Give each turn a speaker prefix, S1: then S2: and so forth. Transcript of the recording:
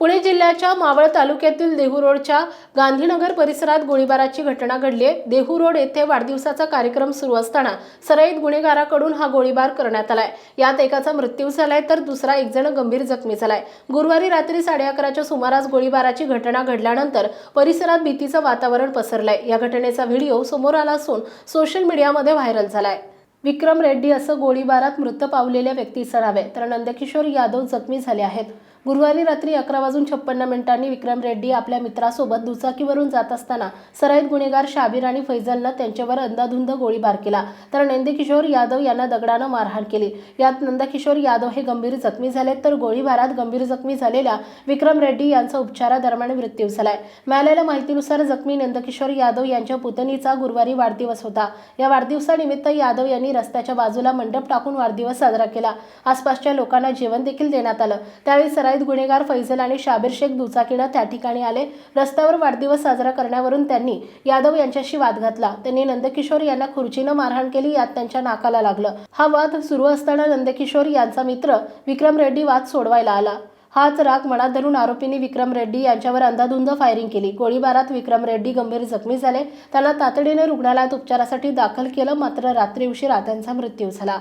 S1: पुणे जिल्ह्याच्या मावळ तालुक्यातील देहू रोडच्या गांधीनगर परिसरात गोळीबाराची घटना घडली आहे. देहू रोड येथे वाढदिवसाचा कार्यक्रम सुरू असताना सराईत गुन्हेगाराकडून हा गोळीबार करण्यात आलाय. यात एकाचा मृत्यू झालाय तर दुसरा एक जण गंभीर जखमी झालाय. गुरुवारी रात्री साडे अकराच्या सुमारास गोळीबाराची घटना घडल्यानंतर परिसरात भीतीचं वातावरण पसरलंय. या घटनेचा व्हिडिओ समोर आला असून सोशल मीडियामध्ये व्हायरल झालाय. विक्रम रेड्डी असं गोळीबारात मृत पावलेल्या व्यक्तीचं नाव आहे. तर नंदकिशोर यादव जखमी झाले आहेत. गुरुवारी रात्री अकरा वाजून छप्पन्न मिनिटांनी विक्रम रेड्डी आपल्या मित्रासोबत दुचाकीवरून जात असताना सराईत गुन्हेगार शाबीर आणि फैजलनं त्यांच्यावर अंदाधुंद गोळीबार केला. तर नंदकिशोर यादव यांना दगडानं मारहाण केली. यात नंदकिशोर यादव हे गंभीर जखमी झाले तर गोळीबारात गंभीर जखमी झालेल्या विक्रम रेड्डी यांचा उपचारादरम्यान मृत्यू झालाय. मिळालेल्या माहितीनुसार जखमी नंदकिशोर यादव यांच्या पुतणीचा गुरुवारी वाढदिवस होता. या वाढदिवसानिमित्त यादव यांनी रस्त्याच्या बाजूला मंडप टाकून वाढदिवस साजरा केला. आसपासच्या लोकांना जेवण देखील देण्यात आलं. त्यावेळी सराईत गुन्हेगार फैजल आणि शाबीर शेख दुचाकीनं त्या ठिकाणी आले. रस्त्यावर वाढदिवस साजरा करण्यावरून त्यांनी यादव यांच्याशी वाद घातला. त्यांनी नंदकिशोर यांना खुर्चीनं मारहाण केली यात त्यांच्या नाकाला लागलं. हा वाद सुरू असताना नंदकिशोर यांचा मित्र विक्रम रेड्डी वाद सोडवायला आला. हाच राग मनात धरून आरोपींनी विक्रम रेड्डी यांच्यावर अंधाधुंद फायरिंग केली. गोळीबारात विक्रम रेड्डी गंभीर जखमी झाले. त्यांना तातडीने रुग्णालयात उपचारासाठी दाखल केलं मात्र रात्री उशिरा त्यांचा मृत्यू झाला.